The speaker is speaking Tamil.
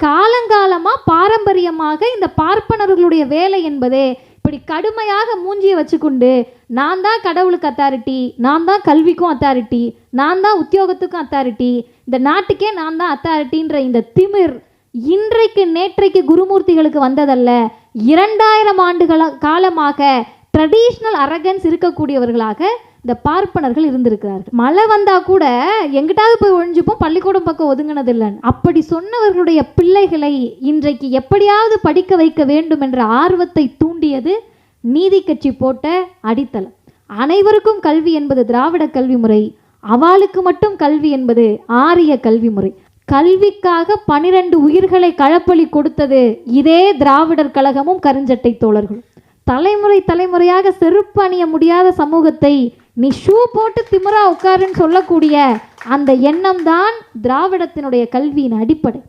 காலங்காலமாக பாரம்பரியமாக இந்த பார்ப்பனர்களுடைய வேலை என்பதே. இப்படி கடுமையாக மூஞ்சியை வச்சுக்கொண்டு நான் தான் கடவுளுக்கு அத்தாரிட்டி நான் தான் கல்விக்கும் அத்தாரிட்டி நான் தான் உத்தியோகத்துக்கும் அத்தாரிட்டி இந்த நாட்டுக்கே நான் தான் அத்தாரிட்டின்ற இந்த திமிர் இன்றைக்கு நேற்றைக்கு குருமூர்த்திகளுக்கு வந்ததல்ல. இரண்டாயிரம் ஆண்டுகள காலமாக ட்ரெடிஷ்னல் அரகன்ஸ் இருக்கக்கூடியவர்களாக இந்த பார்ப்பனர்கள் இருந்திருக்கிறார்கள். மழை வந்தா கூட எங்கிட்டாவது போய் ஒழிஞ்சுப்போம் பள்ளிக்கூடம் பக்கம் ஒதுங்கினது இல்லைன்னு அப்படி சொன்னவர்களுடைய பிள்ளைகளை இன்றைக்கு எப்படியாவது படிக்க வைக்க வேண்டும் என்ற ஆர்வத்தை தூண்டியது நீதி கட்சி போட்ட அடித்தளம். அனைவருக்கும் கல்வி என்பது திராவிட கல்வி முறை அவளுக்கு மட்டும் கல்வி என்பது ஆரிய கல்வி முறை. கல்விக்காக பனிரெண்டு உயிர்களை களப்பலி கொடுத்தது இதே திராவிடர் கழகமும் கருஞ்சட்டை தோழர்களும் தலைமுறை தலைமுறையாக செருப்பு அணிய முடியாத சமூகத்தை நீ ஷூ போட்டு திமிரா உட்காருன்னு சொல்லக்கூடிய அந்த எண்ணம் தான் திராவிடத்தினுடைய கல்வியின் அடிப்படை.